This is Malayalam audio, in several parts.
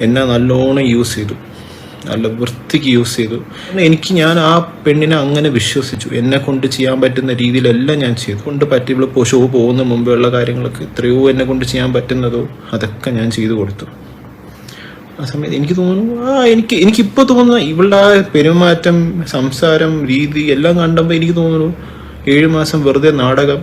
എന്നെ നല്ലോണം യൂസ് ചെയ്തു. നല്ല വൃത്തിക്ക് യൂസ് ചെയ്തു. എനിക്ക് ഞാൻ ആ പെണ്ണിനെ അങ്ങനെ വിശ്വസിച്ചു. എന്നെ കൊണ്ട് ചെയ്യാൻ പറ്റുന്ന രീതിയിലെല്ലാം ഞാൻ ചെയ്തു. കൊണ്ട് പറ്റിയപ്പോൾ ഇപ്പോൾ ഷോ പോകുന്ന മുമ്പുള്ള കാര്യങ്ങളൊക്കെ എത്രയോ എന്നെ കൊണ്ട് ചെയ്യാൻ പറ്റുന്നതോ അതൊക്കെ ഞാൻ ചെയ്തു കൊടുത്തു. ആ സമയത്ത് എനിക്ക് തോന്നുന്നു ആ എനിക്ക് എനിക്കിപ്പോൾ തോന്നുന്ന ഇവളുടെ പെരുമാറ്റം സംസാരം രീതി എല്ലാം കണ്ടപ്പോൾ എനിക്ക് തോന്നുന്നു ഏഴ് മാസം വെറുതെ നാടകം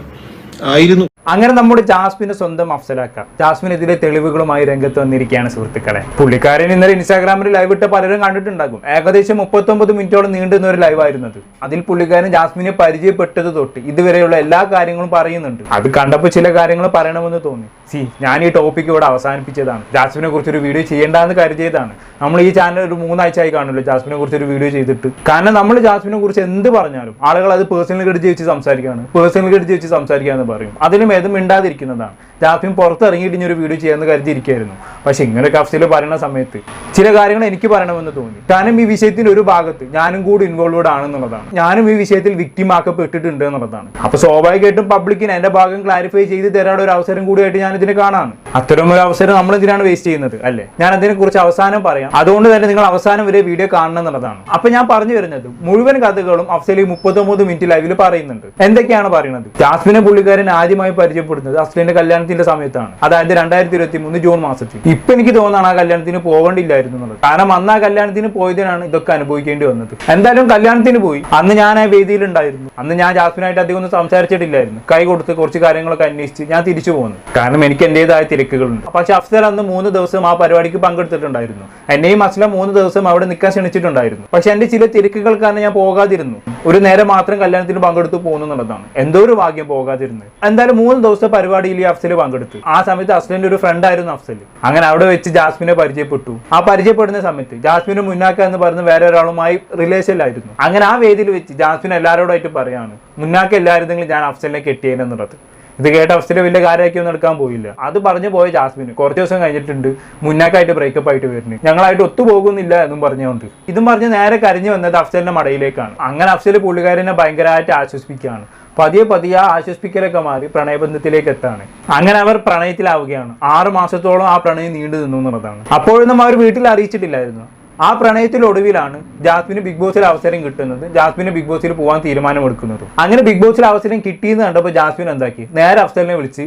ആയിരുന്നു. അങ്ങനെ നമ്മുടെ ജാസ്മിന് സ്വന്തം അഫ്സലാക്കാം. ജാസ്മിൻ ഇതിലെ തെളിവുകളുമായി രംഗത്ത് വന്നിരിക്കുകയാണ് സുഹൃത്തുക്കളെ. പുള്ളിക്കാരൻ ഇന്നലെ ഇൻസ്റ്റാഗ്രാമിൽ ലൈവ് ഇട്ട പലരും കണ്ടിട്ടുണ്ടാകും. ഏകദേശം മുപ്പത്തൊമ്പത് മിനിറ്റോളം നീണ്ടുന്ന ഒരു ലൈവ് ആയിരുന്നത്. അതിൽ പുള്ളിക്കാരൻ ജാസ്മിനെ പരിചയപ്പെട്ടത് തൊട്ട് ഇതുവരെയുള്ള എല്ലാ കാര്യങ്ങളും പറയുന്നുണ്ട്. അത് കണ്ടപ്പോൾ ചില കാര്യങ്ങൾ പറയണമെന്ന് തോന്നി. സി ഞാൻ ഈ ടോപ്പിക് ഇവിടെ അവസാനിപ്പിച്ചതാണ്. ജാസ്മിനെ കുറിച്ച് ഒരു വീഡിയോ ചെയ്യേണ്ടെന്ന് കരുതിയതാണ്. നമ്മൾ ഈ ചാനൽ ഒരു മൂന്നാഴ്ചയായി കാണുമല്ലോ ജാസ്മിനെ കുറിച്ച് ഒരു വീഡിയോ ചെയ്തിട്ട്. കാരണം നമ്മൾ ജാസ്മിനെ കുറിച്ച് എന്ത് പറഞ്ഞാലും ആളുകൾ അത് പേഴ്സണൽ കടിച്ച് വെച്ച് സംസാരിക്കുകയാണ്. പേഴ്സണൽ കടിച്ച് വെച്ച് സംസാരിക്കാന്ന് പറയും. അതിലും ഏതും മിണ്ടാതിരിക്കുന്നതാണ്. ജാസ്മിൻ പുറത്തിറങ്ങിയിട്ട് ഇനി ഒരു വീഡിയോ ചെയ്യാന്ന് കരുതിയിരിക്കുകയായിരുന്നു. പക്ഷെ ഇങ്ങനെ കഫ്സിൽ പറയുന്ന സമയത്ത് ചില കാര്യങ്ങൾ എനിക്ക് പറയണമെന്ന് തോന്നി. കാരണം ഈ വിഷയത്തിന്റെ ഒരു ഭാഗത്ത് ഞാനും കൂടി ഇൻവോൾവഡ് ആണെന്നുള്ളതാണ്. ഞാനും ഈ വിഷയത്തിൽ victim ആക്കപ്പെട്ടിട്ടുണ്ട് എന്നുള്ളതാണ്. അപ്പൊ സ്വാഭാവികമായിട്ടും പബ്ലിക്കിന് എന്റെ ഭാഗം ക്ലാരിഫൈ ചെയ്ത് തരാനുള്ള ഒരു അവസരം കൂടിയായിട്ട് ഞാൻ ഇതിനെ കാണാണ്. അത്തരം ഒരു അവസരം നമ്മൾ ഇതിനാണ് വേസ്റ്റ് ചെയ്യുന്നത് അല്ലേ? ഞാൻ അതിനെ കുറിച്ച് അവസാനം പറയാം. അതുകൊണ്ട് തന്നെ നിങ്ങൾ അവസാനം വരെ വീഡിയോ കാണണം എന്നുള്ളതാണ്. അപ്പൊ ഞാൻ പറഞ്ഞു വരുന്നത് മുഴുവൻ കഥകളും അഫ്സലി മുപ്പത്തൊമ്പത് മിനിറ്റ് ലൈവിൽ പറയുന്നുണ്ട്. എന്തൊക്കെയാണ് പറയുന്നത്? ജാസ്മിനെ പുള്ളിക്കാരൻ ആദ്യമായി പരിചയപ്പെടുന്നത് അഫ്സലിന്റെ കല്യാണത്തിന്റെ സമയത്താണ്. അതായത് രണ്ടായിരത്തി ഇരുപത്തി മൂന്ന് ജൂൺ മാസത്തിൽ. ഇപ്പൊ എനിക്ക് തോന്നുന്നതാണ് ആ കല്യാണത്തിന് പോകേണ്ടില്ലായിരുന്നു എന്നുള്ളത്. കാരണം അന്ന് ആ കല്യാണത്തിന് പോയതിനാണ് ഇതൊക്കെ അനുഭവിക്കേണ്ടി വന്നത്. എന്തായാലും കല്യാണത്തിന് പോയി. അന്ന് ഞാൻ ആ വേദിയിൽ ഉണ്ടായിരുന്നു അന്ന് ഞാൻ ജാസ്മിനായിട്ട് അധികം ഒന്നും സംസാരിച്ചിട്ടില്ലായിരുന്നു. കൈ കൊടുത്ത് കുറച്ച് കാര്യങ്ങളൊക്കെ അന്വേഷിച്ച് ഞാൻ തിരിച്ചു പോകുന്നു കാരണം എനിക്ക് എന്റേതായ തിരക്കുകളുണ്ട്. പക്ഷെ അഫ്സൽ അന്ന് മൂന്ന് ദിവസം ആ പരിപാടിക്ക് പങ്കെടുത്തിട്ടുണ്ടായിരുന്നു. എന്നെയും അസ്ലം മൂന്ന് ദിവസം അവിടെ നിൽക്കാൻ ക്ഷണിച്ചിട്ടുണ്ടായിരുന്നു. പക്ഷെ എന്റെ ചില തിരക്കുകൾ കാരണം ഞാൻ പോകാതിരുന്നു. ഒരു നേരം മാത്രം കല്യാണത്തിന് പങ്കെടുത്ത് പോകുന്നു എന്നുള്ളതാണ്. എന്തോ ഒരു ഭാഗ്യം പോകാതിരുന്നത്. എന്തായാലും മൂന്ന് ദിവസത്തെ പരിപാടിയിൽ ഈ അഫ്സൽ പങ്കെടുത്തു. ആ സമയത്ത് അസ്ലിന്റെ ഒരു ഫ്രണ്ട് ആയിരുന്നു അഫ്സൽ അങ്ങനെ അവിടെ വെച്ച് ജാസ്മിനെ പരിചയപ്പെട്ടു. ആ പരിചയപ്പെടുന്ന സമയത്ത് ജാസ്മിന് മുന്നാക്ക എന്ന് പറയുന്ന വേറെ ഒരാളുമായി റിലേഷനിലായിരുന്നു അങ്ങനെ ആ വേദിയിൽ വെച്ച് ജാസ്മിൻ എല്ലാവരോടായിട്ട് പറയാണ് മുന്നാക്ക എല്ലായിരുന്നെങ്കിലും ഞാൻ അഫ്സലിനെ കെട്ടിയേനെന്നുള്ളത് ഇത് കേട്ട അവസ്ഥയിൽ വലിയ കാര്യമാക്കി ഒന്നും എടുക്കാൻ പോയില്ല. അത് പറഞ്ഞു പോയ ജാസ്മിന് കുറച്ച് ദിവസം കഴിഞ്ഞിട്ടുണ്ട് മുന്നാക്കായിട്ട് ബ്രേക്കപ്പ് ആയിട്ട് വരുന്നത് ഞങ്ങളായിട്ട് ഒത്തുപോകുന്നില്ല എന്നും പറഞ്ഞുകൊണ്ട്. ഇതും പറഞ്ഞ് നേരെ കരഞ്ഞു വന്നത് അഫ്സലിന്റെ മടയിലേക്കാണ്. അങ്ങനെ അഫ്സൽ പുള്ളിക്കാരനെ ഭയങ്കരമായിട്ട് ആശ്വസിപ്പിക്കുകയാണ്. പതിയെ പതിയെ ആശ്വസിപ്പിക്കലൊക്കെ മാറി പ്രണയബന്ധത്തിലേക്ക് എത്താണ് അങ്ങനെ അവർ പ്രണയത്തിലാവുകയാണ്. ആറ് മാസത്തോളം ആ പ്രണയം നീണ്ടു നിന്നു എന്നുള്ളതാണ്. അപ്പോഴൊന്നും അവർ വീട്ടിൽ അറിയിച്ചിട്ടില്ലായിരുന്നു. ആ പ്രണയത്തിലൊടുവിലാണ് ജാസ്മിന് ബിഗ് ബോസിൽ അവസരം കിട്ടുന്നത് ജാസ്മിന് ബിഗ് ബോസിൽ പോകാൻ തീരുമാനമെടുക്കുന്നത്. അങ്ങനെ ബിഗ് ബോസിൽ അവസരം കിട്ടിയെന്ന് കണ്ടപ്പോൾ ജാസ്മിൻ എന്താക്കി? നേരെ അഫ്സലിനെ വിളിച്ച്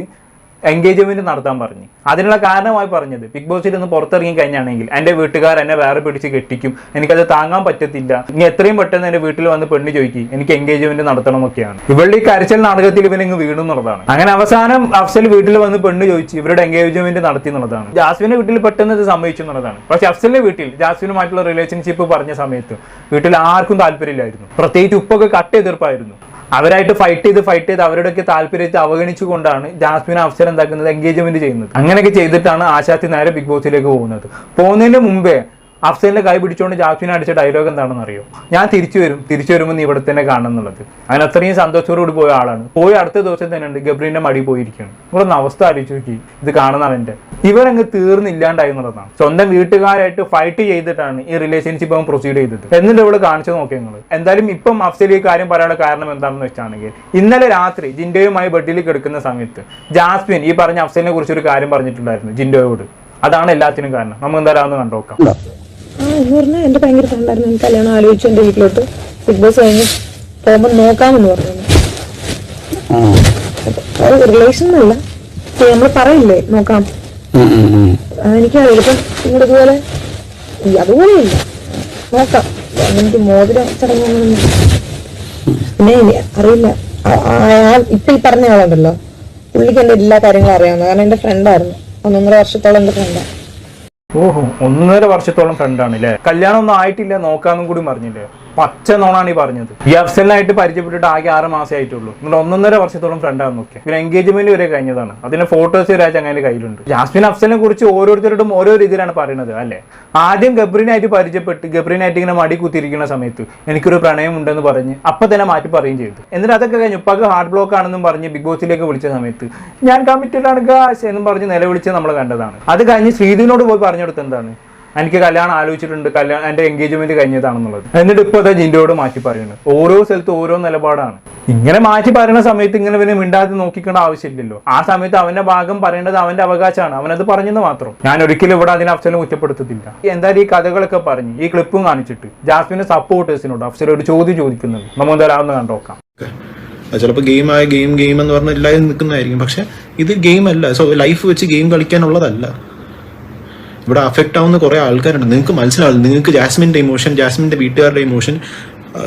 എൻഗേജ്മെന്റ് നടത്താൻ പറഞ്ഞു. അതിനുള്ള കാരണമായി പറഞ്ഞത് ബിഗ് ബോസിൽ നിന്ന് പുറത്തിറങ്ങി കഴിഞ്ഞാണെങ്കിൽ എന്റെ വീട്ടുകാർ എന്നെ വേറെ പിടിച്ച് കെട്ടിക്കും. എനിക്കത് താങ്ങാൻ പറ്റത്തില്ല. ഇനി എത്രയും പെട്ടെന്ന് എന്റെ വീട്ടിൽ വന്ന് പെണ്ണ് ചോദിക്കും എനിക്ക് എൻഗേജ്മെന്റ് നടത്തണമൊക്കെയാണ് ഇവളുടെ ഈ കരച്ചൽ നാടകത്തിൽ ഇവനങ്ങ് വീണു എന്നുള്ളതാണ്. അങ്ങനെ അവസാനം അഫ്സൽ വീട്ടിൽ വന്ന് പെണ്ണ് ചോദിച്ചു ഇവരുടെ എൻഗേജ്മെന്റ് നടത്തി എന്നുള്ളതാണ്. ജാസ്മിന്റെ വീട്ടിൽ പെട്ടെന്ന് ഇത് സംഭവിച്ചു എന്നുള്ളതാണ്. പക്ഷെ അഫ്സലിന്റെ വീട്ടിൽ ജാസ്മിനുമായിട്ടുള്ള റിലേഷൻഷിപ്പ് പറഞ്ഞ സമയത്ത് വീട്ടിൽ ആർക്കും താല്പര്യമില്ലായിരുന്നു. പ്രത്യേകിച്ച് ഉപ്പൊക്കെ കട്ട് എതിർപ്പായിരുന്നു അവരായിട്ട് ഫൈറ്റ് ചെയ്ത് ഫൈറ്റ് ചെയ്ത് അവരുടെയൊക്കെ താല്പര്യത്തെ അവഗണിച്ചുകൊണ്ടാണ് ജാസ്മിൻ അവസരം എന്താക്കുന്നത് എൻഗേജ്മെന്റ് ചെയ്യുന്നത്. അങ്ങനെയൊക്കെ ചെയ്തിട്ടാണ് ആശാത്തി നേരെ ബിഗ് ബോസിലേക്ക് പോകുന്നത്. പോകുന്നതിന് മുമ്പേ അഫ്സലിന്റെ കൈ പിടിച്ചുകൊണ്ട് ജാസ്മിനെ അടിച്ച ഡയലോഗ് എന്താണെന്ന് അറിയോ? ഞാൻ തിരിച്ചു വരും. തിരിച്ചു വരുമ്പോൾ നീ ഇവിടെ തന്നെ കാണണം എന്നുള്ളത് അങ്ങനെ അത്രയും സന്തോഷത്തോടുകൂടി പോയ ആളാണ്. പോയി അടുത്ത ദിവസം തന്നെ ഉണ്ട് ഗബ്രീന്റെ മടി പോയിരിക്കുകയാണ്. നിങ്ങളൊന്ന് അവസ്ഥ ആലോചിച്ച് നോക്കി. ഇത് കാണുന്ന എന്റെ ഇവരങ്ങ് തീർന്നില്ലാണ്ടായി എന്നുള്ളതാണ്. സ്വന്തം വീട്ടുകാരായിട്ട് ഫൈറ്റ് ചെയ്തിട്ടാണ് ഈ റിലേഷൻഷിപ്പ് അവൻ പ്രൊസീഡ് ചെയ്തത്. എന്നിട്ട് ഇവിടെ കാണിച്ചു നോക്കിയ നിങ്ങൾ എന്തായാലും ഇപ്പം അഫ്സൽ ഈ കാര്യം പറയാനുള്ള കാരണം എന്താണെന്ന് വെച്ചാണെങ്കിൽ ഇന്നലെ രാത്രി ജിൻഡോയുമായി ബെഡിൽ കിടക്കുന്ന സമയത്ത് ജാസ്മിൻ ഈ പറഞ്ഞ അഫ്സലിനെ കുറിച്ച് ഒരു കാര്യം പറഞ്ഞിട്ടുണ്ടായിരുന്നു ജിൻഡോയോട്. അതാണ് എല്ലാത്തിനും കാരണം. നമുക്ക് എന്തായാലും കണ്ടോക്കാം എന്ന് പറഞ്ഞാൽ എന്റെ ഭയങ്കര ഫ്രണ്ടായിരുന്നു എനിക്ക് കല്യാണം ആലോചിച്ചു എന്റെ വീട്ടിലോട്ട്. ബിഗ് ബോസ് കഴിഞ്ഞ് പോകുമ്പോൾ നോക്കാമെന്ന് പറഞ്ഞു. റിലേഷൻ എന്നല്ല നമ്മൾ പറയില്ലേ നോക്കാം. എനിക്ക് ഇപ്പം നിങ്ങളുടെ ഇതുപോലെ അതുപോലെ ഇല്ല. നോക്കാം. എനിക്ക് മോതിര ചടങ്ങൊന്നും പിന്നെ അറിയില്ല. ഇപ്പൊ ഈ പറഞ്ഞ ആളുണ്ടല്ലോ. പുള്ളിക്ക് എന്റെ എല്ലാ കാര്യങ്ങളും അറിയാവുന്ന കാരണം എന്റെ ഫ്രണ്ടായിരുന്നു ഒന്നൊന്നര വർഷത്തോളം എന്റെ ഫ്രണ്ടാണ് ഓഹോ ഒന്നര വർഷത്തോളം ഫ്രണ്ടാണ് അല്ലേ കല്യാണം ഒന്നും ആയിട്ടില്ല? നോക്കാന്നും കൂടി പറഞ്ഞില്ലേ പച്ച നോണാണ് ഈ പറഞ്ഞത്. ഈ അഫ്സലിനായിട്ട് പരിചയപ്പെട്ടിട്ട് ആകെ ആറ് മാസേ ആയിട്ടുള്ളൂ. നിങ്ങൾ ഒന്നൊന്നര വർഷത്തോളം ഫ്രണ്ടാണ് നോക്കിയ. പിന്നെ എൻഗേജ്മെന്റ് വരെ കഴിഞ്ഞതാണ്. അതിന്റെ ഫോട്ടോസ് വരെ അങ്ങനെ കയ്യിലുണ്ട്. ജാസ്മിൻ അഫ്സലിനെ കുറിച്ച് ഓരോരുത്തരോടും ഓരോ രീതിയിലാണ് പറയുന്നത് അല്ലെ? ആദ്യം ഗബ്രീനായിട്ട് പരിചയപ്പെട്ട് ഗബ്രീനായിട്ട് ഇങ്ങനെ മടി കുത്തിയിരിക്കുന്ന സമയത്ത് എനിക്കൊരു പ്രണയം ഉണ്ടെന്ന് പറഞ്ഞ് അപ്പൊ തന്നെ മാറ്റി പറയുകയും ചെയ്തു. എന്നിട്ട് അതൊക്കെ കഴിഞ്ഞു ഉപ്പാക്ക് ഹാർഡ് ബ്ലോക്ക് ആണെന്നും പറഞ്ഞ് ബിഗ് ബോസിലേക്ക് വിളിച്ച സമയത്ത് ഞാൻ കമ്മിറ്റഡ് ആണ് ഗാസ് എന്നും പറഞ്ഞ് നിലവിളിച്ച് നമ്മൾ കണ്ടതാണ്. അത് കഴിഞ്ഞ് ശ്രീധുവിനോട് പോയി പറഞ്ഞു കൊടുത്തത് എന്താണ്? എനിക്ക് കല്യാണം ആലോചിച്ചിട്ടുണ്ട്. കല്യാണം എന്റെ എൻഗേജ്മെന്റ് കഴിഞ്ഞതാണെന്നുള്ളത്. എന്നിട്ട് ഇപ്പൊ അതെ ജിൻഡോട് മാറ്റി പറയുന്നത് ഓരോ സ്ഥലത്ത് ഓരോ നിലപാടാണ്. ഇങ്ങനെ മാറ്റി പറയുന്ന സമയത്ത് ഇങ്ങനെ പിന്നെ മിണ്ടാതെ നോക്കിക്കേണ്ട ആവശ്യമില്ലല്ലോ. ആ സമയത്ത് അവന്റെ ഭാഗം പറയേണ്ടത് അവന്റെ അവകാശമാണ്. അവനത് പറഞ്ഞെന്ന് മാത്രം. ഞാൻ ഒരിക്കലും ഇവിടെ അതിനെ അഫ്സലും കുറ്റപ്പെടുത്തത്തില്ല. എന്തായാലും ഈ കഥകളൊക്കെ പറഞ്ഞ് ഈ ക്ലിപ്പും കാണിച്ചിട്ട് ജാസ്മിന്റെ സപ്പോർട്ടേഴ്സിനോട് അഫ്സൽ ഒരു ചോദ്യം ചോദിക്കുന്നുണ്ട് നമ്മൾ എന്തായാലും കണ്ടോക്കാം ചിലപ്പോ ചിലപ്പോൾ ഗെയിമായ ഗെയിം ഗെയിം എന്ന് പറഞ്ഞാൽ എല്ലാവരും നിൽക്കുന്നതായിരിക്കും. പക്ഷെ ഇത് ഗെയിം അല്ല. സോ ലൈഫ് വെച്ച് ഗെയിം കളിക്കാനുള്ളതല്ല. ഇവിടെ അഫക്റ്റ് ആവുന്ന കുറേ ആൾക്കാരുണ്ട്. നിങ്ങൾക്ക് മനസ്സിലാവില്ല നിങ്ങൾക്ക് ജാസ്മിന്റെ ഇമോഷൻ ജാസ്മിന്റെ വീട്ടുകാരുടെ ഇമോഷൻ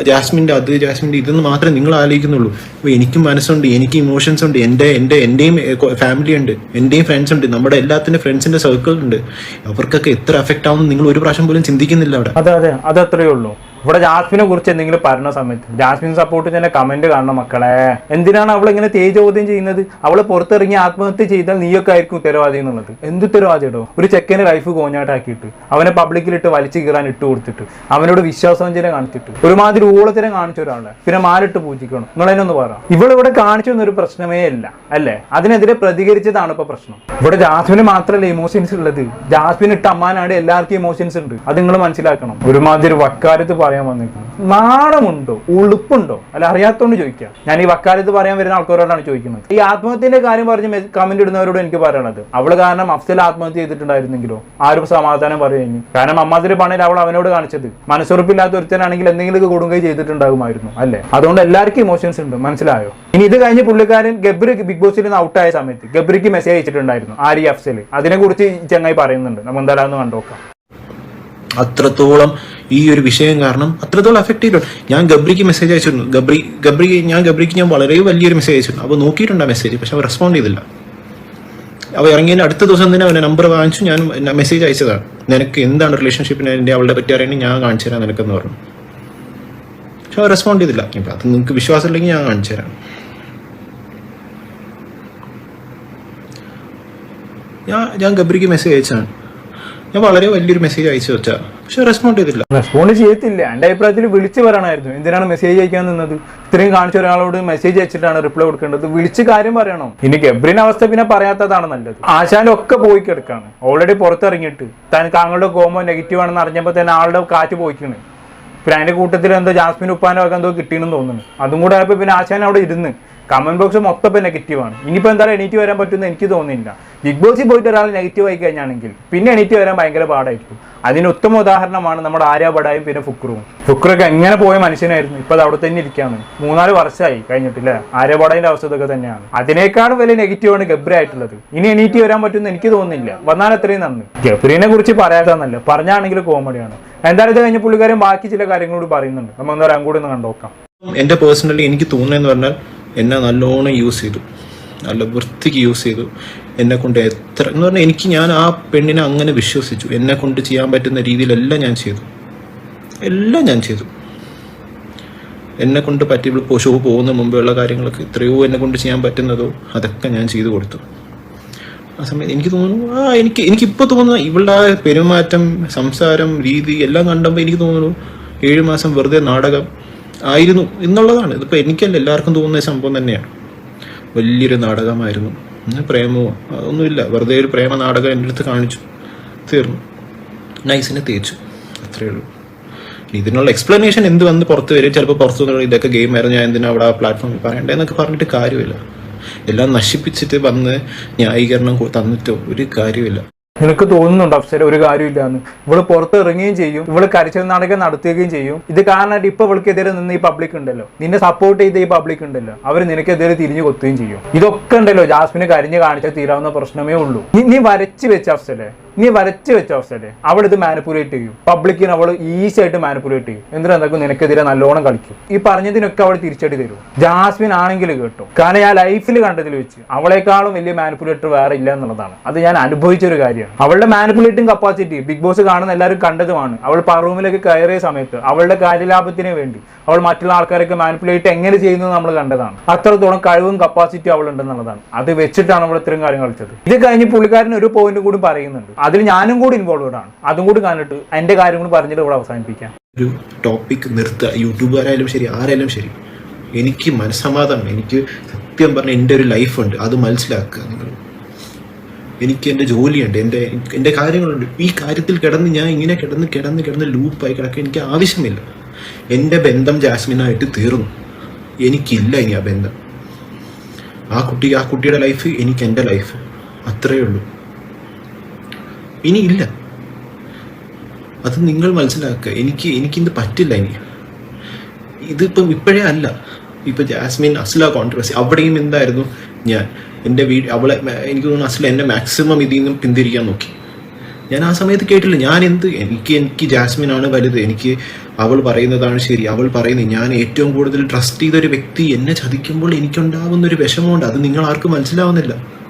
ജാസ്മിന്റെ അത് ജാസ്മിന്റെ ഇതെന്ന് മാത്രമേ നിങ്ങൾ ആലോചിക്കുന്നുള്ളൂ. അപ്പോൾ എനിക്കും മനസ്സുണ്ട് എനിക്ക് ഇമോഷൻസ് ഉണ്ട് എന്റെ എന്റെ എന്റെയും ഫാമിലി ഉണ്ട് എന്റെയും ഫ്രണ്ട്സ് ഉണ്ട് നമ്മുടെ എല്ലാത്തിന്റെ ഫ്രണ്ട്സിന്റെ സർക്കിൾ ഉണ്ട്. അവർക്കൊക്കെ എത്ര അഫക്റ്റ് ആവുന്നു നിങ്ങൾ ഒരു പ്രാവശ്യം പോലും ചിന്തിക്കുന്നില്ല അവിടെ. അതെ അതെ. അത് ഉള്ളൂ. ഇവിടെ ജാസ്മിനെ കുറിച്ച് എന്തെങ്കിലും പറഞ്ഞ സമയത്ത് ജാസ്മിൻ സപ്പോർട്ട് തന്നെ കമന്റ് കാണണം മക്കളെ. എന്തിനാണ് അവൾ ഇങ്ങനെ തേജോദ്യം ചെയ്യുന്നത്? അവൾ പുറത്തിറങ്ങി ആത്മഹത്യ ചെയ്താൽ നീയൊക്കെ ആയിരിക്കും ഉത്തരവാദി എന്നുള്ളത്. എന്ത് ഉത്തരവാദിയോ ഒരു ചെക്കന് ലൈഫ് കോഞ്ഞാട്ടാക്കിയിട്ട് അവനെ പബ്ലിക്കിലിട്ട് വലിച്ചു കീറാൻ ഇട്ട് കൊടുത്തിട്ട് അവനോട് വിശ്വാസവഞ്ചന കാണിച്ചിട്ട് ഒരുമാതിരി ഊളത്തിനെ കാണിച്ച ഒരാളെ. പിന്നെ മാലിട്ട് പൂജിക്കണം. നിങ്ങളതിനൊന്ന് പറ. ഇവളിവിടെ കാണിച്ചു ഒരു പ്രശ്നമേ അല്ല അല്ലേ? അതിനെതിരെ പ്രതികരിച്ചതാണ് ഇപ്പൊ പ്രശ്നം. ഇവിടെ ജാസ്മിന് മാത്രമല്ല ഇമോഷൻസ് ഉള്ളത്? ജാസ്മിൻ ഇട്ട അമ്മാനാണ് എല്ലാവർക്കും ഇമോഷൻസ് ഉണ്ട്. അത് നിങ്ങൾ മനസ്സിലാക്കണം. ഒരുമാതിരി വക്കാലത്ത് പറയാൻ വന്നിരിക്കുന്നത്? നാണമുണ്ടോ? ഉളുപ്പുണ്ടോ? അല്ല അറിയാത്തോണ്ട് ചോദിക്കുക. ഞാൻ ഈ വക്കാലത്ത് പറയാൻ വരുന്ന ആൾക്കാരോടാണ് ചോദിക്കുന്നത്. ഈ ആത്മഹത്യന്റെ കാര്യം പറഞ്ഞ് കമന്റ് ഇടുന്നവരോട് എനിക്ക് പറയണത് അവൾ കാരണം അഫ്സൽ ആത്മഹത്യ ചെയ്തിട്ടുണ്ടായിരുന്നെങ്കിലോ? ആരും സമാധാനം പറയുന്നു കാരണം അമ്മാതിരി പണിയിൽ അവൾ അവനോട് കാണിച്ചത്. മനസ്സുറപ്പില്ലാത്ത ഒരുത്തനാണെങ്കിൽ എന്തെങ്കിലും കൊടുങ്കൈ ചെയ്തിട്ടുണ്ടാകുമായിരുന്നു അല്ലേ? അതുകൊണ്ട് എല്ലാവർക്കും ഇമോഷൻസ് ഉണ്ട് മനസ്സിലായോ? ഇനി ഇത് കഴിഞ്ഞ് പുള്ളിക്കാരൻ ഗബ്രി ബിഗ് ബോസിൽ നിന്ന് ഔട്ടായ സമയത്ത് ഗബ്രിക്ക് മെസ്സേജ് അയച്ചിട്ടുണ്ടായിരുന്നു ആരി അഫ്സൽ അതിനെ കുറിച്ച് ചങ്ങായി പറയുന്നുണ്ട്. നമ്മൾ എന്തായാലും കണ്ടോക്കാം. അത്രത്തോളം ഈ ഒരു വിഷയം കാരണം അത്രത്തോളം അഫക്റ്റ് ചെയ്തിട്ടുണ്ട്. ഞാൻ ഗബ്രിക്ക് മെസ്സേജ് അയച്ചിരുന്നു. ഗബ്രി ഗബ്രി ഞാൻ ഗബ്രിക്ക് ഞാൻ വളരെ വലിയൊരു മെസ്സേജ് അയച്ചിരുന്നു. അപ്പോൾ നോക്കിയിട്ടുണ്ട് ആ മെസ്സേജ് പക്ഷെ അവർ റെസ്പോണ്ട് ചെയ്തില്ല. അവ ഇറങ്ങിയതിന് അടുത്ത ദിവസം തന്നെ അവനെ നമ്പർ വാങ്ങിച്ചു. ഞാൻ മെസ്സേജ് അയച്ചതാണ്. നിനക്ക് എന്താണ് റിലേഷൻഷിപ്പിന് എന്റെ അവളുടെ പറ്റി അറിയണമെങ്കിൽ ഞാൻ കാണിച്ചു തരാം നിനക്കെന്ന് പറഞ്ഞു. പക്ഷെ അവർ റെസ്പോണ്ട് ചെയ്തില്ല. ഇപ്പം അത് നിങ്ങൾക്ക് വിശ്വാസം ഇല്ലെങ്കിൽ ഞാൻ കാണിച്ചു തരാം. ഞാൻ ഞാൻ ഗബ്രിക്ക് മെസ്സേജ് അയച്ചതാണ്. ഞാൻ വളരെ വലിയൊരു മെസ്സേജ് അയച്ചു വെച്ചാ. പക്ഷെ റെസ്പോണ്ട് ചെയ്തില്ല റെസ്പോണ്ട് ചെയ്തില്ല എന്റെ അഭിപ്രായത്തിൽ വിളിച്ചു പറയണമായിരുന്നു. എന്തിനാണ് മെസ്സേജ് അയക്കാൻ നിന്നത്? ഇത്രയും കാണിച്ച ഒരാളോട് മെസ്സേജ് അയച്ചിട്ടാണ് റിപ്ലൈ കൊടുക്കേണ്ടത്. വിളിച്ച് കാര്യം പറയണം. ഇനി ഗബ്രിന്റെ അവസ്ഥ പിന്നെ പറയാത്തതാണ് നല്ലത്. ആശാന്റെ ഒക്കെ പോയി കിടക്കാണ്. ഓൾറെഡി പുറത്തിറങ്ങിയിട്ട്. താൻ താങ്കളുടെ കോമോ നെഗറ്റീവ് ആണെന്ന് അറിഞ്ഞപ്പോൾ തന്നെ ആളുടെ കാറ്റ് പോയിക്കണ്. പിന്നെ അതിന്റെ കൂട്ടത്തിൽ എന്തോ ജാസ്മിൻ ഉപ്പാനോ ഒക്കെ എന്തോ കിട്ടിയെന്ന് തോന്നുന്നു. അതും കൂടെ ആയപ്പോൾ പിന്നെ ആശാൻ അവിടെ ഇരുന്ന് കമന്റ് ബോക്സ് മൊത്തം ഇപ്പം നെഗറ്റീവാണ് ഇനിയിപ്പോൾ എന്തായാലും എണീറ്റ് വരാൻ പറ്റുമെന്ന് എനിക്ക് തോന്നുന്നില്ല. ബിഗ് ബോസിൽ പോയിട്ട് ഒരാൾ നെഗറ്റീവ് ആയി കഴിഞ്ഞാണെങ്കിൽ പിന്നെ എണീറ്റ് വരാൻ ഭയങ്കര പാടായിരിക്കും. അതിന് ഉത്തമ ഉദാഹരണമാണ് നമ്മുടെ ആര്യാപടായും പിന്നെ ഫുക്രുവും. ഫുക്രൊക്കെ എങ്ങനെ പോയ മനുഷ്യനായിരുന്നു? ഇപ്പം അത് അവിടെ തന്നെ ഇരിക്കുകയാണ്. മൂന്നാൽ വർഷമായി കഴിഞ്ഞിട്ടില്ലേ? ബഡായിന്റെ അവസ്ഥ ഇതൊക്കെ തന്നെയാണ്. അതിനേക്കാളും വലിയ നെഗറ്റീവാണ് ഗബ്രി ആയിട്ടുള്ളത്. ഇനി എണീറ്റ് വരാൻ പറ്റുമെന്ന് എനിക്ക് തോന്നുന്നില്ല. വന്നാൽ അത്രയും നന്ദി. ഗബ്രീനെ കുറിച്ച് പറയാത്തന്നല്ല പറഞ്ഞാണെങ്കിൽ കോമഡിയാണ് എന്തായാലും ഇത് കഴിഞ്ഞ പുള്ളിക്കാരൻ ബാക്കി ചില കാര്യങ്ങളോട് പറയുന്നുണ്ട്. നമ്മൾ എന്താ പറയാൻ കൂടി ഒന്ന് കണ്ടോക്കാം. എന്റെ പേഴ്സണലി എനിക്ക് തോന്നുന്നതെന്ന് പറഞ്ഞാൽ എന്നെ നല്ലോണം യൂസ് ചെയ്തു. നല്ല വൃത്തിക്ക് യൂസ് ചെയ്തു. എന്നെ കൊണ്ട് എത്ര എന്ന് പറഞ്ഞാൽ എനിക്ക് ഞാൻ ആ പെണ്ണിനെ അങ്ങനെ വിശ്വസിച്ചു. എന്നെ കൊണ്ട് ചെയ്യാൻ പറ്റുന്ന രീതിയിലെല്ലാം ഞാൻ ചെയ്തു. എല്ലാം ഞാൻ ചെയ്തു. എന്നെ കൊണ്ട് പറ്റിയ ഷോ പോകുന്ന മുമ്പെയുള്ള കാര്യങ്ങളൊക്കെ എത്രയോ എന്നെ കൊണ്ട് ചെയ്യാൻ പറ്റുന്നതോ അതൊക്കെ ഞാൻ ചെയ്തു കൊടുത്തു. ആ സമയത്ത് എനിക്ക് തോന്നുന്നു ആ എനിക്ക് എനിക്കിപ്പോൾ തോന്നുന്നു ഇവളുടെ പെരുമാറ്റം സംസാരം രീതി എല്ലാം കണ്ടപ്പോൾ എനിക്ക് തോന്നുന്നു ഏഴ് മാസം വെറുതെ നാടകം ആയിരുന്നു എന്നുള്ളതാണ്. ഇതിപ്പോൾ എനിക്കല്ല എല്ലാവർക്കും തോന്നുന്ന സംഭവം തന്നെയാണ്. വലിയൊരു നാടകമായിരുന്നു. പ്രേമവും അതൊന്നുമില്ല. വെറുതെ ഒരു പ്രേമ നാടകം എന്റെ അടുത്ത് കാണിച്ചു. തീർന്നു. നൈസിനെ തേച്ചു. അത്രയേ ഉള്ളൂ. ഇതിനുള്ള എക്സ്പ്ലനേഷൻ എന്ത് വന്ന് പുറത്ത് വരും? ചിലപ്പോൾ പുറത്ത് വന്ന് ഇതൊക്കെ ഗെയിം ആയിരുന്നു. ഞാൻ എന്തിനാ അവിടെ ആ പ്ലാറ്റ്ഫോമിൽ പറയണ്ടേന്നൊക്കെ പറഞ്ഞിട്ട് കാര്യമില്ല. എല്ലാം നശിപ്പിച്ചിട്ട് വന്ന് ന്യായീകരണം തന്നിട്ടോ? ഒരു കാര്യമില്ല നിനക്ക് തോന്നുന്നുണ്ട് അഫ്സര? ഒരു കാര്യമില്ലാന്ന്. ഇവൾ പുറത്ത് ഇറങ്ങുകയും ചെയ്യും. ഇവൾ കരച്ചിൽ നാടകം നടത്തുകയും ചെയ്യും. ഇത് കാരണമായിട്ട് ഇപ്പൊ ഇവൾക്കെതിരെ നിന്ന് ഈ പബ്ലിക് ഉണ്ടല്ലോ. നിന്നെ സപ്പോർട്ട് ചെയ്ത ഈ പബ്ലിക് ഉണ്ടല്ലോ. അവർ നിനക്കെതിരെ തിരിഞ്ഞു കൊത്തുകയും ചെയ്യും. ഇതൊക്കെ ഉണ്ടല്ലോ ജാസ്മിനെ കരിഞ്ഞ് കാണിച്ചാൽ തീരാവുന്ന പ്രശ്നമേ ഉള്ളൂ. നീ വരച്ച് വെച്ച അഫ്സലെ നീ വരച്ച് വെച്ച അവസ്ഥയല്ലേ? അവൾ ഇത് മാനിപ്പുലേറ്റ് ചെയ്യും. പബ്ലിക്കിന് അവൾ ഈസി ആയിട്ട് മാനിപ്പുലേറ്റ് ചെയ്യും. എന്തിനാ എന്താക്കും? നിനക്കെതിരെ നല്ലോണം കളിക്കും. ഈ പറഞ്ഞതിനൊക്കെ അവൾ തിരിച്ചടി തരും. ജാസ്മിൻ ആണെങ്കിൽ കേട്ടോ. കാരണം ഞാൻ ലൈഫിൽ കണ്ടതിൽ വെച്ച് അവളെക്കാളും വലിയ മാനിപ്പുലേറ്റർ വേറെ ഇല്ല എന്നുള്ളതാണ്. അത് ഞാൻ അനുഭവിച്ച ഒരു കാര്യമാണ്. അവളുടെ മാനിപ്പുലേറ്റിംഗ് കപ്പാസിറ്റി ബിഗ് ബോസ് കാണുന്ന എല്ലാവരും കണ്ടതുമാണ്. അവൾ റൂമിലേക്ക് കയറിയ സമയത്ത് അവളുടെ കാര്യലാഭത്തിന് വേണ്ടി അവൾ മറ്റുള്ള ആൾക്കാരൊക്കെ മാനിപ്പുലേറ്റ് എങ്ങനെ ചെയ്യുന്നത് നമ്മൾ കണ്ടതാണ്. അത്രത്തോളം കഴിവും കപ്പാസിറ്റി അവൾ ഉണ്ടെന്നുള്ളതാണ് അത് വെച്ചിട്ടാണ് അവൾ ഇത്രയും കാര്യം കളിച്ചത്. ഇത് കഴിഞ്ഞ് പുള്ളിക്കാരൻ ഒരു പോയിന്റ് കൂടി പറയുന്നുണ്ട്. അതിൽ ഞാനും കൂടി ഇൻവോൾവഡ് ആണ്. അതും കൂടി കണ്ടിട്ട് എന്റെ കാര്യം കൂടി പറഞ്ഞിട്ട് ഇവിടെ അവസാനിപ്പിക്കാം. ഒരു ടോപ്പിക് നിർത്തുക. യൂട്യൂബുകാരായാലും ശരി ആരായാലും ശരി. എനിക്ക് മനസ്സമാധാനം എനിക്ക് സത്യം പറഞ്ഞ എന്റെ ഒരു ലൈഫുണ്ട് അത് മനസ്സിലാക്കുക നിങ്ങൾ. എനിക്ക് എന്റെ ജോലിയുണ്ട് എന്റെ എന്റെ കാര്യങ്ങളുണ്ട്. ഈ കാര്യത്തിൽ കിടന്ന് ഞാൻ ഇങ്ങനെ കിടന്ന് കിടന്ന് കിടന്ന് ലൂപ്പായി കിടക്കുക എനിക്ക് ആവശ്യമില്ല. എന്റെ ബന്ധം ജാസ്മിനായിട്ട് തീർന്നു. എനിക്കില്ല ഇനി ആ ബന്ധം. ആ കുട്ടി ആ കുട്ടിയുടെ ലൈഫ് എനിക്ക് എന്റെ ലൈഫ് അത്രയേ ഉള്ളൂ. ഇനി ഇല്ല അത് നിങ്ങൾ മനസ്സിലാക്കുക. എനിക്ക് എനിക്കിത് പറ്റില്ല ഇനി. ഇതിപ്പം ഇപ്പോഴേ അല്ല. ഇപ്പൊ ജാസ്മിൻ അസ്ല കോൺട്രവേഴ്സി അവിടെയും എന്തായിരുന്നു? ഞാൻ. എന്റെ വീട് അവളെ എനിക്ക് തോന്നുന്നു അസ്ല എന്നെ മാക്സിമം ഇതിൽ നിന്നും പിന്തിരിക്കാൻ നോക്കി. ഞാൻ ആ സമയത്ത് കേട്ടില്ല. ഞാൻ എന്ത് എനിക്ക് എനിക്ക് ജാസ്മിൻ ആണ് വലുത്. എനിക്ക് അവൾ പറയുന്നതാണ് ശരി. അവൾ പറയുന്നത് ഞാൻ ഏറ്റവും കൂടുതൽ ട്രസ്റ്റ് ചെയ്ത ഒരു വ്യക്തി എന്നെ ചതിക്കുമ്പോൾ എനിക്കുണ്ടാവുന്ന ഒരു വിഷമമുണ്ട്. അത് നിങ്ങൾ ആർക്കും മനസ്സിലാവുന്നില്ല.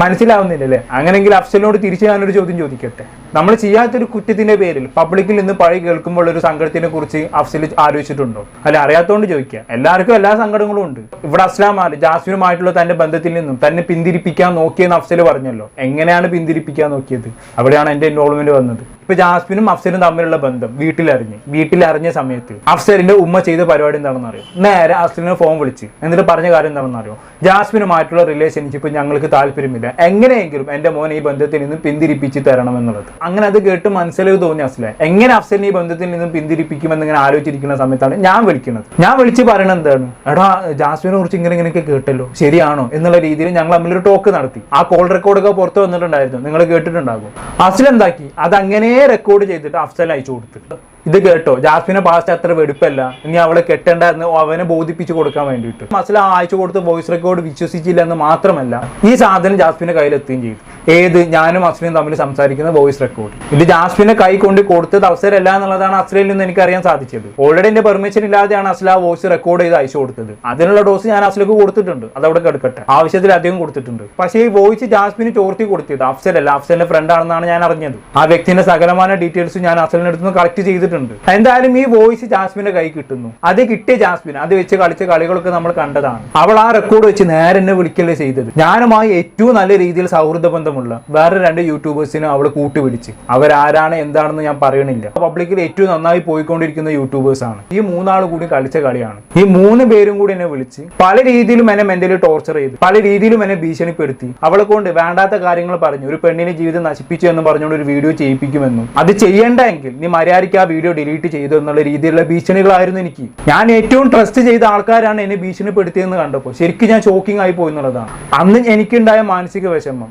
മനസ്സിലാവുന്നില്ലല്ലേ? അങ്ങനെങ്കിൽ അഫ്സലിനോട് തിരിച്ച് ഞാനൊരു ചോദ്യം ചോദിക്കട്ടെ? നമ്മൾ ചെയ്യാത്തൊരു കുറ്റത്തിന്റെ പേരിൽ പബ്ലിക്കിൽ നിന്ന് പഴി കേൾക്കുമ്പോൾ ഒരു സങ്കടത്തിനെ കുറിച്ച് അഫ്സൽ ആലോചിച്ചിട്ടുണ്ടോ? അല്ല അറിയാത്തോണ്ട് ചോദിക്കുക എല്ലാവർക്കും എല്ലാ സങ്കടങ്ങളും ഉണ്ട്. ഇവിടെ അസ്ലാം അസ്ലാമാൽ ജാസ്മിനുമായിട്ടുള്ള തന്റെ ബന്ധത്തിൽ നിന്നും തന്നെ പിന്തിരിപ്പിക്കാൻ നോക്കിയെന്ന് അഫ്സൽ പറഞ്ഞല്ലോ. എങ്ങനെയാണ് പിന്തിരിപ്പിക്കാൻ നോക്കിയത്? അവിടെയാണ് എന്റെ ഇൻവോൾവ്മെന്റ് വന്നത്. ഇപ്പൊ ജാസ്മിനും അഫ്സലും തമ്മിലുള്ള ബന്ധം വീട്ടിലറിഞ്ഞ് വീട്ടിലറിഞ്ഞ സമയത്ത് അഫ്സലിന്റെ ഉമ്മ ചെയ്ത പരിപാടി എന്താണെന്ന് അറിയോ? നേരെ അഫ്സലിനെ ഫോൺ വിളിച്ച് എന്നിട്ട് പറഞ്ഞ കാര്യം എന്താണെന്ന് അറിയോ? ജാസ്മിനുമായിട്ടുള്ള റിലേഷൻഷിപ്പ് ഞങ്ങൾക്ക് താല്പര്യമില്ല. എങ്ങനെയെങ്കിലും എന്റെ മോനെ ഈ ബന്ധത്തിൽ നിന്നും പിന്തിരിപ്പിച്ച് തരണം എന്നുള്ളത്. അങ്ങനെ അത് കേട്ട് മനസ്സിലായി തോന്നി അഫ്സലെ. എങ്ങനെ അഫ്സലിനെ ഈ ബന്ധത്തിൽ നിന്നും പിന്തിരിപ്പിക്കുമെന്ന് ഇങ്ങനെ ആലോചിച്ചിരിക്കുന്ന സമയത്താണ് ഞാൻ വിളിക്കുന്നത്. ഞാൻ വിളിച്ച് പറയണത് എന്താണ്? എടാ ജാസ്മിനെ കുറിച്ച് ഇങ്ങനെ ഇങ്ങനെയൊക്കെ കേട്ടല്ലോ. ശരിയാണോ? എന്നുള്ള രീതിയിൽ ഞങ്ങൾ തമ്മിലൊരു ടോക്ക് നടത്തി. ആ കോൾ റെക്കോർഡൊക്കെ പുറത്ത് വന്നിട്ടുണ്ടായിരുന്നു. നിങ്ങൾ കേട്ടിട്ടുണ്ടാകും. അഫ്സൽ എന്താക്കി? അത് അങ്ങനെ റെക്കോർഡ് ചെയ്തിട്ട് അഫ്സൽ അയച്ചു കൊടുത്തിട്ട് ഇത് കേട്ടോ ജാസ്മിനെ പാസ്റ്റ് അത്ര വെടുപ്പല്ല. ഇനി അവളെ കെട്ടേണ്ട എന്ന് അവനെ ബോധിപ്പിച്ചു കൊടുക്കാൻ വേണ്ടിയിട്ട്. മസല അയച്ചു കൊടുത്ത് വോയിസ് റെക്കോർഡ് വിശ്വസിച്ചില്ല എന്ന് മാത്രമല്ല ഈ സാധനം ജാസ്മിന്റെ കയ്യിലെത്തുകയും ചെയ്തു. ഏത് ഞാനും അസ്ലിനും തമ്മിൽ സംസാരിക്കുന്ന വോയിസ് റെക്കോർഡ് ഇത് ജാസ്മിനെ കൈ കൊണ്ട് കൊടുത്തത് അവസരമല്ല എന്നുള്ളതാണ് അസ്ലയിൽ നിന്ന് എനിക്ക് അറിയാൻ സാധിച്ചത്. ഓൾറെഡി എന്റെ പെർമിഷൻ ഇല്ലാതെയാണ് അസ്ല ആ വോയിസ് റെക്കോർഡ് ചെയ്ത് അയച്ചു കൊടുത്തത്. അതിനുള്ള ഡോസ് ഞാൻ അസ്ലക്ക് കൊടുത്തിട്ടുണ്ട്. അതവിടെ കിടക്കട്ടെ. ആവശ്യത്തിൽ അധികം കൊടുത്തിട്ടുണ്ട്. പക്ഷേ ഈ വോയിസ് ജാസ്മിന് ചോർത്തി കൊടുത്തത് അഫ്സലല്ല. അഫ്സലിന്റെ ഫ്രണ്ട് ആണെന്നാണ് ഞാൻ അറിഞ്ഞത്. ആ വ്യക്തിന്റെ സകലമായ ഡീറ്റെയിൽസ് ഞാൻ അഫ്സലിന്റെ അടുത്ത് നിന്ന് കളക്ട് ചെയ്തിട്ടുണ്ട്. എന്തായാലും ഈ വോയിസ് ജാസ്മിന്റെ കൈ കിട്ടുന്നു. അത് കിട്ടിയ ജാസ്മിൻ അത് വെച്ച് കളിച്ച കളികളൊക്കെ നമ്മൾ കണ്ടതാണ്. അവൾ ആ റെക്കോർഡ് വെച്ച് നേരെ എന്നെ വിളിക്കല്ലേ ചെയ്തത്. ഞാനുമായി ഏറ്റവും നല്ല രീതിയിൽ സൗഹൃദ ബന്ധമുള്ള വേറെ രണ്ട് യൂട്യൂബേഴ്സിനെ അവൾ കൂട്ടുപിടിച്ച്. അവരാരാണ് എന്താണെന്ന് ഞാൻ പറയണില്ല. പബ്ലിക്കിൽ ഏറ്റവും നന്നായി പോയിക്കൊണ്ടിരിക്കുന്ന യൂട്യൂബേഴ്സ് ആണ്. ഈ മൂന്നാൾ കൂടി കളിച്ച കളിയാണ്. ഈ മൂന്ന് പേരും കൂടി എന്നെ വിളിച്ച് പല രീതിയിലും എന്നെ മെന്റലി ടോർച്ചർ ചെയ്തു പല രീതിയിലും എന്നെ ഭീഷണിപ്പെടുത്തി. അവളെ കൊണ്ട് വേണ്ടാത്ത കാര്യങ്ങൾ പറഞ്ഞു ഒരു പെണ്ണിനെ ജീവിതം നശിപ്പിച്ചു എന്ന് പറഞ്ഞുകൊണ്ട് ഒരു വീഡിയോ ചെയ്യിപ്പിക്കുമെന്നും അത് ചെയ്യേണ്ടെങ്കിൽ നീ മര്യാദയ്ക്ക് ആ വീഡിയോ ഡിലീറ്റ് ചെയ്തു എന്നുള്ള രീതിയിലുള്ള ഭീഷണികളായിരുന്നു എനിക്ക്. ഞാൻ ഏറ്റവും ട്രസ്റ്റ് ചെയ്ത ആൾക്കാരാണ് എന്നെ ഭീഷണിപ്പെടുത്തിയെന്ന് കണ്ടപ്പോൾ ശരിക്കും ഞാൻ ഷോക്കിംഗ് ആയി പോയി എന്നുള്ളതാണ്. അന്ന് എനിക്കുണ്ടായ മാനസിക വിഷമം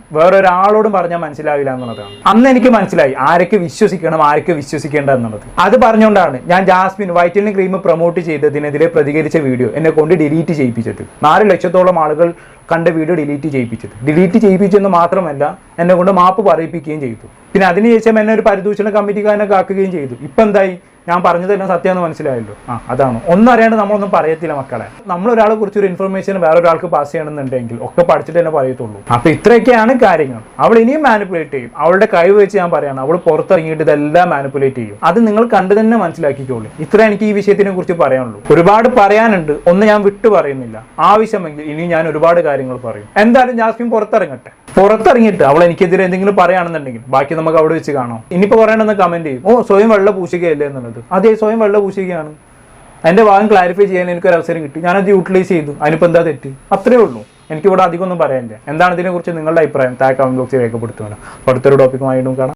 വേറൊരാളോടും പറഞ്ഞാൽ മനസ്സിലാവില്ല എന്നുള്ളതാണ്. അന്ന് എനിക്ക് മനസ്സിലായി ആരൊക്കെ വിശ്വസിക്കണം ആരൊക്കെ വിശ്വസിക്കേണ്ട എന്നുള്ളത്. അത് പറഞ്ഞുകൊണ്ടാണ് ഞാൻ ജാസ്മിൻ വൈറ്റലിൻ ക്രീം പ്രൊമോട്ട് ചെയ്തതിനെതിരെ പ്രതികരിച്ച വീഡിയോ എന്നെ കൊണ്ട് ഡിലീറ്റ് ചെയ്യിപ്പിച്ചത്. നാല് ലക്ഷത്തോളം ആളുകൾ കണ്ട വീഡിയോ ഡിലീറ്റ് ചെയ്യിപ്പിച്ചത്. ഡിലീറ്റ് ചെയ്യിപ്പിച്ചെന്ന് മാത്രമല്ല എന്നെ കൊണ്ട് മാപ്പ് പറയിപ്പിക്കുകയും ചെയ്തു. പിന്നെ അതിനുശേഷം എന്നെ ഒരു പരിദൂഷണ കമ്മിറ്റിക്കാരനൊക്കെ ആക്കുകയും ചെയ്തു. ഇപ്പം എന്തായി? ഞാൻ പറഞ്ഞതെല്ലാം സത്യമെന്ന് മനസ്സിലായല്ലോ. ആ അതാണ്. ഒന്നും അറിയാണ്ട് നമ്മളൊന്നും പറയത്തില്ല മക്കളെ. നമ്മൾ ഒരാളെ കുറിച്ച് ഒരു ഇൻഫർമേഷൻ വേറെ ഒരാൾക്ക് പാസ് ചെയ്യണമെന്നുണ്ടെങ്കിൽ ഒക്കെ പഠിച്ചിട്ട് തന്നെ പറയത്തുള്ളൂ. അപ്പൊ ഇത്രയൊക്കെയാണ് കാര്യങ്ങൾ. അവൾ ഇനിയും മാനിപ്പുലേറ്റ് ചെയ്യും. അവളുടെ കഴിവ് വെച്ച് ഞാൻ പറയാണ് അവൾ പുറത്തിറങ്ങിയിട്ട് ഇതെല്ലാം മാനിപ്പുലേറ്റ് ചെയ്യും. അത് നിങ്ങൾ കണ്ടു തന്നെ മനസ്സിലാക്കിക്കോളൂ. ഇത്ര എനിക്ക് ഈ വിഷയത്തിനെ കുറിച്ച് പറയാനുള്ളൂ. ഒരുപാട് പറയാനുണ്ട്. ഒന്ന് ഞാൻ വിട്ടു പറയുന്നില്ല. ആവശ്യമെങ്കിൽ ഇനി ഞാൻ ഒരുപാട് കാര്യങ്ങൾ പറയും. എന്തായാലും ജാസ്മിൻ പുറത്തിറങ്ങട്ടെ. പുറത്തിറങ്ങിയിട്ട് അവൾ എനിക്കെതിരെ എന്തെങ്കിലും പറയുകയാണെന്നുണ്ടെങ്കിൽ ബാക്കി നമുക്ക് അവിടെ വെച്ച് കാണാം. ഇനിയിപ്പോൾ പറയണമെന്ന് കമന്റ് ചെയ്യും. ഓ സ്വയം വെള്ള പൂശിക്കുകയല്ലേ എന്നുള്ളത്. അതേ സ്വയം വെള്ള പൂശിക്കുകയാണ് എന്റെ ഭാഗം ക്ലാരിഫൈ ചെയ്യാൻ എനിക്കൊരു അവസരം കിട്ടി. ഞാനത് യൂട്ടിലൈസ് ചെയ്തു. അതിനിപ്പോൾ എന്താ തെറ്റ്? അത്രേ ഉള്ളൂ. എനിക്കിവിടെ അധികം ഒന്നും പറയാനില്ല എന്താണ് ഇതിനെക്കുറിച്ച് നിങ്ങളുടെ അഭിപ്രായം? താഴെ കമന്റ് ബോക്സിൽ രേഖപ്പെടുത്തുമല്ലോ. അടുത്തൊരു ടോപ്പിക്കുമായിട്ടും കാണാം.